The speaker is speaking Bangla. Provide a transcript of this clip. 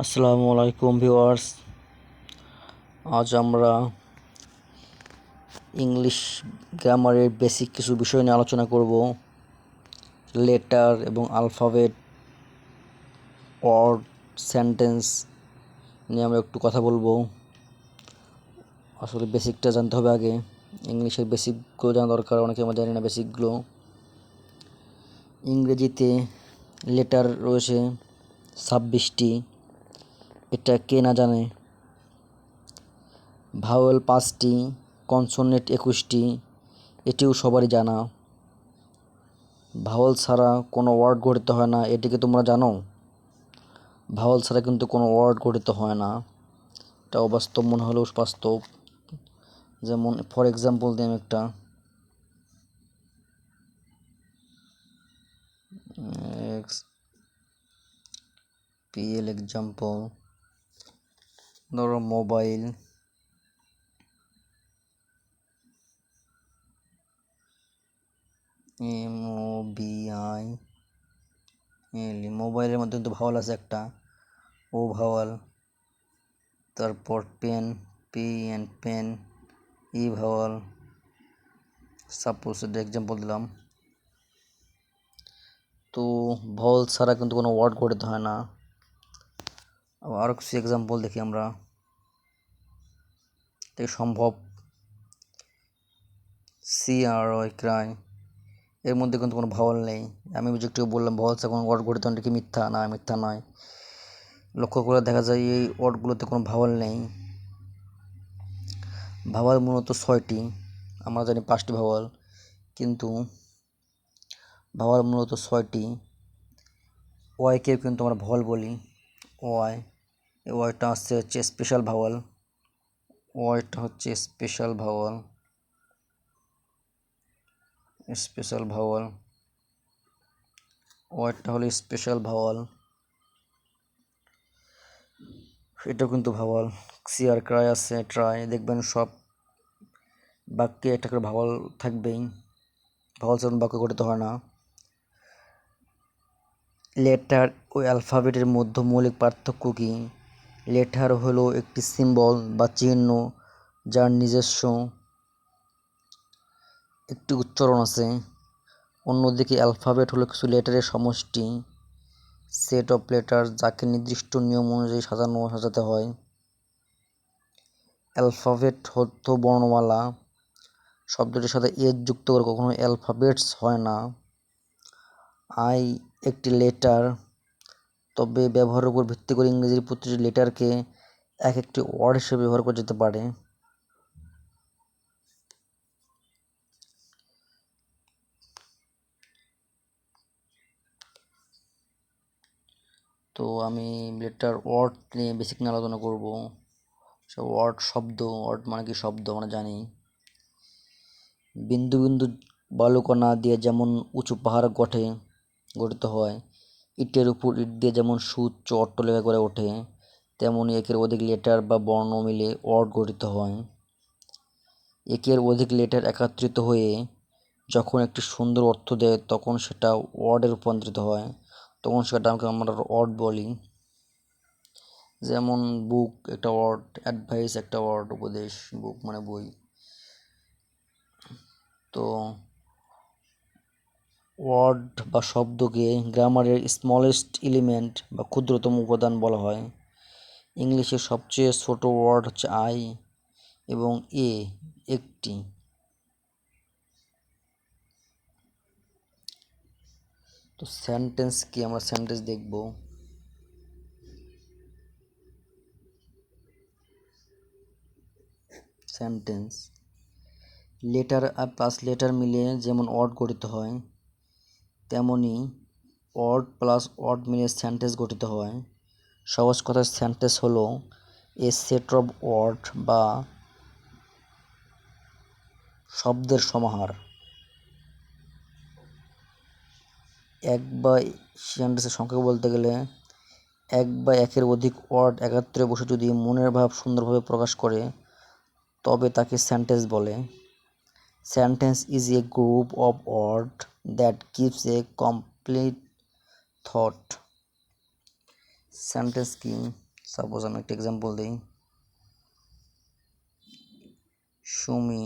আসসালামু আলাইকুম ভিউয়ার্স। আজ আমরা ইংলিশ গ্রামারের বেসিক কিছু বিষয় নিয়ে আলোচনা করব। লেটার এবং আলফাবেট, ওয়ার্ড, সেন্টেন্স নিয়ে আমরা একটু কথা বলব। আসলে বেসিকটা জানতে হবে আগে। ইংলিশের বেসিকগুলো জানা দরকার, অনেকে আমরা জানি না বেসিকগুলো। ইংরেজিতে লেটার রয়েছে ছাব্বিশটি। এটা কে না জানে। ভাওয়েল পাঁচটি, কনসোনেট একুশটি, এটিও সবারই জানা। ভাওয়েল ছাড়া কোনো ওয়ার্ড গঠিত হয় না, এটিকে তোমরা জানো? ভাওয়াল ছাড়া কিন্তু কোনো ওয়ার্ড গঠিত হয় না। এটা অবাস্তব মনে হলেও বাস্তব। যেমন, ফর এক্সাম্পল দিই আমি একটা। পিএল এক্সাম্পল। ধরো mobile. M O B I মোবাইলের মধ্যে কিন্তু ভাওয়াল আছে একটা। O vowel. তারপর pen, P N pen, E vowel. Suppose example দিলাম। তো ভাওয়াল ছাড়া কিন্তু কোনো ওয়ার্ড গঠিত হয় না। আরও কিছু এক্সাম্পল দেখি আমরা। থেকে সম্ভব। সি আর ওই ক্রাই এর মধ্যে কিন্তু কোনো ভাওয়াল নেই। আমি একটু বললাম ভাওয়াল ছাড়া কোনো ওয়ার্ড গঠিত কি মিথ্যা? না, মিথ্যা নয়। লক্ষ্য করে দেখা যায় এই ওয়ার্ডগুলোতে কোনো ভাওয়াল নেই। ভাওয়াল মূলত ছয়টি। আমরা জানি পাঁচটি ভাওয়াল কিন্তু ভাওয়াল মূলত ছয়টি। ওয়াইকেও কিন্তু আমরা ভাওয়াল বলি। ওয়াই এই ওয়াইটা হচ্ছে স্পেশাল ভাওয়াল। ওয়াইটা হচ্ছে স্পেশাল ভাওয়াল। Special vowel. ওয়াইটা হলো স্পেশাল ভাওয়াল। এটাও কিন্তু ভাওয়াল। সি আর ক্রাই আছে, ট্রাই। দেখবেন সব বাক্যে একটা করে ভাওয়াল থাকবেই। ভাওয়াল ছাড়া বাক্য গঠিত হয় না। লেটার ও অ্যালফাবেটের মধ্যে মৌলিক পার্থক্য কী? লেটার হলো একটি সিম্বল বা চিহ্ন যার নিজস্ব একটি উচ্চারণ আছে। অন্যদিকে অ্যালফাবেট হলো কিছু লেটারের সমষ্টি, সেট অফ লেটার যাকে নির্দিষ্ট নিয়ম অনুযায়ী সাজানো সাজাতে হয়। অ্যালফাবেট হতো বর্ণমালা, শব্দটির সাথে এজ যুক্ত করে কখনো অ্যালফাবেটস হয় না। আই একটি লেটার তবে ব্যবহারের উপর ভিত্তি করে ইংরেজির প্রতিটি লেটারকে এক একটি ওয়ার্ড হিসেবে ব্যবহার করা যেতে পারে। তো আমি লেটার ওয়ার্ড নিয়ে বেসিক নিয়ে আলোচনা করব। সব ওয়ার্ড শব্দ, ওয়ার্ড মানে কি শব্দ আমরা জানি। বিন্দু বিন্দু বালুকণা দিয়ে যেমন উঁচু পাহাড় গঠে, গঠিত হয় ইটের উপর ইট দিয়ে যেমন সুউচ্চ অট্টলেখা করে ওঠে তেমনই একের অধিক লেটার বা বর্ণ মিলে ওয়ার্ড গঠিত হয়। একের অধিক লেটার একত্রিত হয়ে যখন একটি সুন্দর অর্থ দেয়, তখন সেটা ওয়ার্ডে রূপান্তরিত হয়। তখন সেটা আমাকে আমরা ওয়ার্ড বলি। যেমন বুক একটা ওয়ার্ড অ্যাডভাইস একটা ওয়ার্ড উপদেশ বুক মানে বই। তো ওয়ার্ড বা শব্দকে গ্রামারের স্মলেস্ট এলিমেন্ট বা ক্ষুদ্রতম উপাদান বলা হয়। ইংলিশের সবচেয়ে ছোট ওয়ার্ড হচ্ছে আই এবং এ একটি। তো সেন্টেন্স কি? আমরা সেন্টেন্স দেখব। সেন্টেন্স লেটার আর প্লাস লেটার মিলে যেমন ওয়ার্ড গঠিত হয় তেমনি ওয়ার্ড প্লাস ওয়ার্ড মিলে সেন্টেন্স গঠিত হয়। সহজ কথায় সেন্টেন্স হলো এ সেট অফ ওয়ার্ড বা শব্দের সমাহার। এক বা সেন্টেন্সের সংখ্যা বলতে গেলে এক বা একের অধিক ওয়ার্ড একাত্রে বসে যদি মনের ভাব সুন্দরভাবে প্রকাশ করে, তবে তাকে সেন্টেন্স বলে। Sentence is a group of word that gives a complete thought sentence কি? সাপোজ আমি একটা এক্সাম্পল দিই. সুমি